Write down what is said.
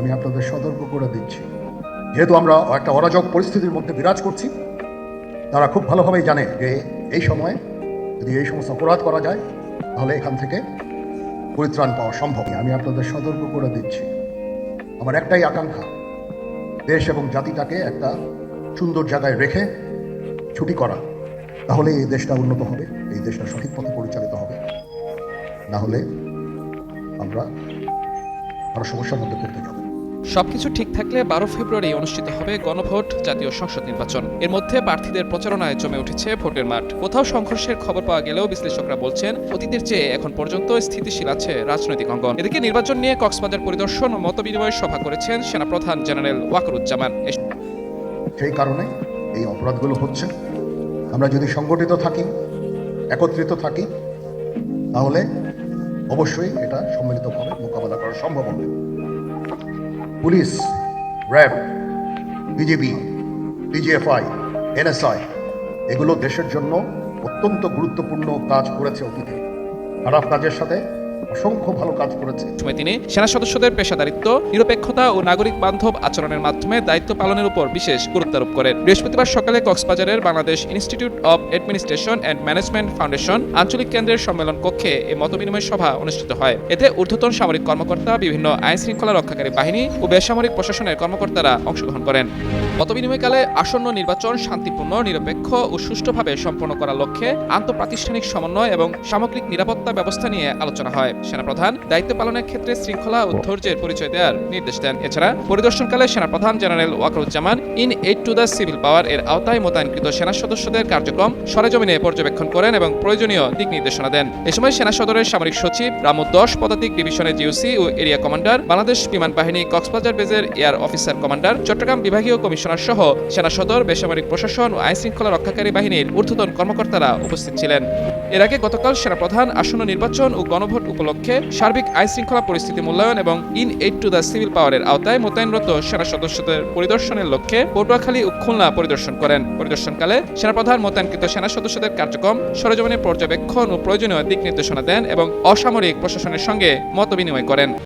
আমি আপনাদের সতর্ক করে দিচ্ছি। যেহেতু আমরা একটা অরাজক পরিস্থিতির মধ্যে বিরাজ করছি, তারা খুব ভালোভাবেই জানে যে এই সময়ে যদি এই সমস্ত অপরাধ করা যায়, তাহলে এখান থেকে পরিত্রাণ পাওয়া সম্ভব। আমি আপনাদের সতর্ক করে দিচ্ছি। আমার একটাই আকাঙ্ক্ষা, দেশ এবং জাতিটাকে একটা সুন্দর জায়গায় রেখে ছুটি করা। তাহলে এই দেশটা উন্নত হবে, এই দেশটা সঠিক পথে পরিচালিত হবে। না হলে আমরা আরও সমস্যার মধ্যে পড়তে যাব। সবকিছু ঠিক থাকলে বারো ফেব্রুয়ারি অনুষ্ঠিত হবে গণভোট জাতীয় সংসদ নির্বাচন। এর মধ্যে প্রার্থীদের প্রচারণায় জমে উঠেছে ভোটের মাঠ। কোথাও সংঘর্ষের খবর পাওয়া গেলেও বিশ্লেষকরা বলছেন, অতীতের চেয়ে এখন পর্যন্ত স্থিতিশীল আছে রাজনৈতিক অঙ্গন। এদিকে নির্বাচন নিয়ে কক্সবাজার পরিদর্শন ও মতবিনিময় সভা করেছেন সেনাপ্রধান জেনারেল ওয়াকরুজ্জামান। সেই কারণে এই অপরাধগুলো হচ্ছে। আমরা যদি সংগঠিত থাকি, একত্রিত থাকি, তাহলে অবশ্যই এটা সম্মিলিতভাবে মোকাবেলা করা সম্ভব হবে। Police, RAB, BJP, DGFI, NSI, এগুলো দেশের জন্য অত্যন্ত গুরুত্বপূর্ণ কাজ করেছে অতীতে। খারাপ কাজের সাথে অসংখ্য ভালো কাজ করেছে। তিনি সেনা সদস্যদের পেশাদারিত্ব, নিরপেক্ষতা ও নাগরিক বান্ধব আচরণের মাধ্যমে দায়িত্ব পালনের উপর বিশেষ গুরুত্বারোপ করেন। বৃহস্পতিবার সকালে কক্সবাজারের Bangladesh institute of administration and management foundation আঞ্চলিক কেন্দ্রের সম্মেলন কক্ষে মতবিনিময় সভা অনুষ্ঠিত হয়। এতে ঊর্ধ্বতন সামরিক কর্মকর্তা, বিভিন্ন আইন শৃঙ্খলা রক্ষাকারী বাহিনী ও বেসামরিক প্রশাসনের কর্মকর্তারা অংশগ্রহণ করেন। মতবিনিময়কালে আসন্ন নির্বাচন শান্তিপূর্ণ, নিরপেক্ষ ও সুষ্ঠুভাবে সম্পন্ন করার লক্ষ্যে আন্তঃপ্রাতিষ্ঠানিক সমন্বয় এবং সামগ্রিক নিরাপত্তা ব্যবস্থা নিয়ে আলোচনা হয়। সেনাপ্রধান দায়িত্ব পালনের ক্ষেত্রে শৃঙ্খলা ও ধৈর্যের পরিচয় দেওয়ার নির্দেশ দেন। এছাড়া পরিদর্শনকালে সেনাপ্রধান general Wakeruzzaman in aid to the civil power এর আওতায় মোতায়েনকৃত সেনা সদস্যদের কার্যক্রম সরেজমিনে পর্যবেক্ষণ করেন এবং প্রয়োজনীয় দিক নির্দেশনা দেন। এ সময় সেনা সদরের সামরিক সচিব রামু দশ পদাতিক ডিভিশনের জিওসি ও এরিয়া কমান্ডার, বাংলাদেশ বিমান বাহিনী কক্সবাজার বেজের এয়ার অফিসার কমান্ডার, চট্টগ্রাম বিভাগীয় কমিশনার সহ সেনা সদর, বেসামরিক প্রশাসন ও আইন শৃঙ্খলা রক্ষাকারী বাহিনীর ঊর্ধ্বতন কর্মকর্তারা উপস্থিত ছিলেন। এর আগে গতকাল সেনাপ্রধান আসন্ন নির্বাচন ও গণভোট উপলক্ষে সার্বিক আইন শৃঙ্খলা পরিস্থিতি মূল্যায়ন এবং in aid to the civil পাওয়ারের আওতায় মোতায়েনরত সেনা সদস্যদের পরিদর্শনের লক্ষ্যে পটুয়াখালী ও খুলনা পরিদর্শন করেন। পরিদর্শনকালে সেনাপ্রধান মোতায়েনকৃত সেনা সদস্যদের কার্যক্রম, সরজমিনে পর্যবেক্ষণ ও প্রয়োজনীয় দিক নির্দেশনা দেন এবং অসামরিক প্রশাসনের সঙ্গে মত বিনিময় করেন।